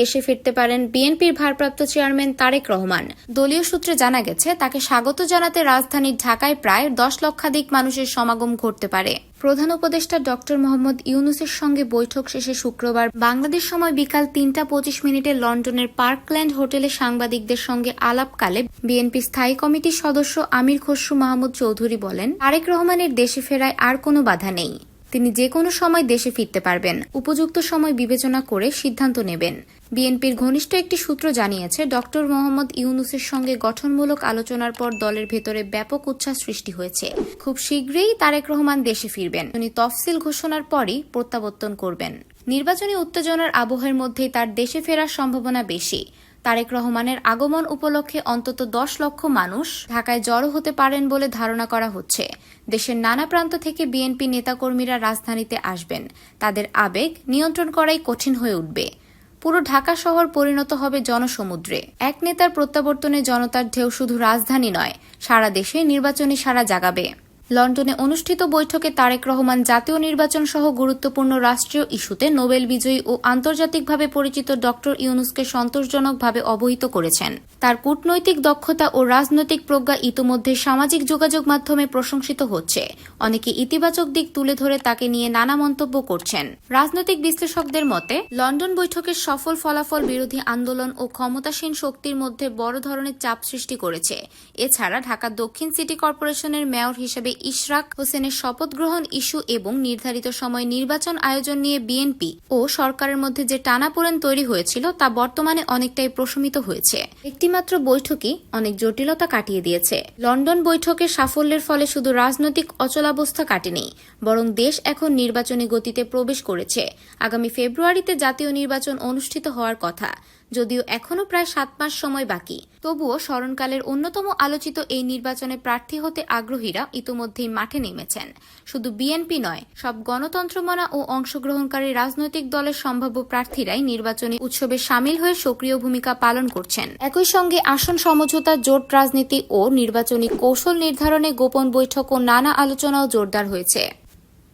দেশে ফিরতে পারেন বিএনপির ভারপ্রাপ্ত চেয়ারম্যান তারেক রহমান। দলীয় সূত্রে জানা গেছে, তাকে স্বাগত জানাতে রাজধানীর ঢাকায় প্রায় দশ লক্ষাধিক মানুষের সমাগম ঘটতে পারে। প্রধান উপদেষ্টা ডক্টর মোহাম্মদ ইউনুসের সঙ্গে বৈঠক শেষে শুক্রবার বাংলাদেশ সময় বিকাল তিনটা পঁচিশ মিনিটে লন্ডনের পার্কল্যান্ড হোটেলে সাংবাদিকদের সঙ্গে আলাপকালে বিএনপি স্থায়ী কমিটির সদস্য আমির খসরু মাহমুদ চৌধুরী বলেন, তারেক রহমানের দেশে ফেরায় আর কোনো বাধা নেই। তিনি যে কোনো সময় দেশে ফিরতে পারবেন। উপযুক্ত সময় বিবেচনা করে সিদ্ধান্ত নেবেন। বিএনপির ঘনিষ্ঠ একটি সূত্র জানিয়েছে, ডক্টর মোহাম্মদ ইউনুসের সঙ্গে গঠনমূলক আলোচনার পর দলের ভেতরে ব্যাপক উচ্ছ্বাস সৃষ্টি হয়েছে। খুব শীঘ্রই তারেক রহমান দেশে ফিরবেন। তিনি তফসিল ঘোষণার পরই প্রত্যাবর্তন করবেন। নির্বাচনী উত্তেজনার আবহের মধ্যেই তার দেশে ফেরার সম্ভাবনা বেশি। তারেক রহমানের আগমন উপলক্ষে অন্তত দশ লক্ষ মানুষ ঢাকায় জড়ো হতে পারেন বলে ধারণা করা হচ্ছে। দেশের নানা প্রান্ত থেকে বিএনপি নেতাকর্মীরা রাজধানীতে আসবেন। তাদের আবেগ নিয়ন্ত্রণ করাই কঠিন হয়ে উঠবে। পুরো ঢাকা শহর পরিণত হবে জনসমুদ্রে। এক নেতার প্রত্যাবর্তনে জনতার ঢেউ শুধু রাজধানী নয়, সারা দেশে নির্বাচনী সারা জাগাবে। লন্ডনে অনুষ্ঠিত বৈঠকে তারেক রহমান জাতীয় নির্বাচন সহ গুরুত্বপূর্ণ রাষ্ট্রীয় ইস্যুতে নোবেল বিজয়ী ও আন্তর্জাতিকভাবে পরিচিত ডক্টর ইউনুসকে সন্তোষজনকভাবে অবহিত করেছেন। তার কূটনৈতিক দক্ষতা ও রাজনৈতিক প্রজ্ঞা ইতোমধ্যে সামাজিক যোগাযোগ মাধ্যমে প্রশংসিত হচ্ছে। অনেকে ইতিবাচক দিক তুলে ধরে তাকে নিয়ে নানা মন্তব্য করছেন। রাজনৈতিক বিশ্লেষকদের মতে, লন্ডন বৈঠকের সফল ফলাফল বিরোধী আন্দোলন ও ক্ষমতাসীন শক্তির মধ্যে বড় ধরনের চাপ সৃষ্টি করেছে। এছাড়া ঢাকা দক্ষিণ সিটি কর্পোরেশনের মেয়র হিসেবে ইশরাক হোসেনের শপথ গ্রহণ ইস্যু এবং নির্ধারিত সময় নির্বাচন আয়োজন নিয়ে বিএনপি ও সরকারের মধ্যে যে টানাপোড়েন তৈরি হয়েছিল তা বর্তমানে অনেকটাই প্রশমিত হয়েছে। একটিমাত্র বৈঠকই অনেক জটিলতা কাটিয়ে দিয়েছে। লন্ডন বৈঠকের সাফল্যের ফলে শুধু রাজনৈতিক অচলাবস্থা কাটেনি, বরং দেশ এখন নির্বাচনী গতিতে প্রবেশ করেছে। আগামী ফেব্রুয়ারিতে জাতীয় নির্বাচন অনুষ্ঠিত হওয়ার কথা, যদিও এখনও প্রায় সাত মাস সময় বাকি। তবুও স্মরণকালের অন্যতম আলোচিত এই নির্বাচনে প্রার্থী হতে আগ্রহীরা ইতোমধ্যেই মাঠে নেমেছেন। শুধু বিএনপি নয়, সব গণতন্ত্রমনা ও অংশগ্রহণকারী রাজনৈতিক দলের সম্ভাব্য প্রার্থীরাই নির্বাচনী উৎসবে সামিল হয়ে সক্রিয় ভূমিকা পালন করছেন। একই সঙ্গে আসন সমঝোতা, জোট রাজনীতি ও নির্বাচনী কৌশল নির্ধারণে গোপন বৈঠক ও নানা আলোচনাও জোরদার হয়েছে।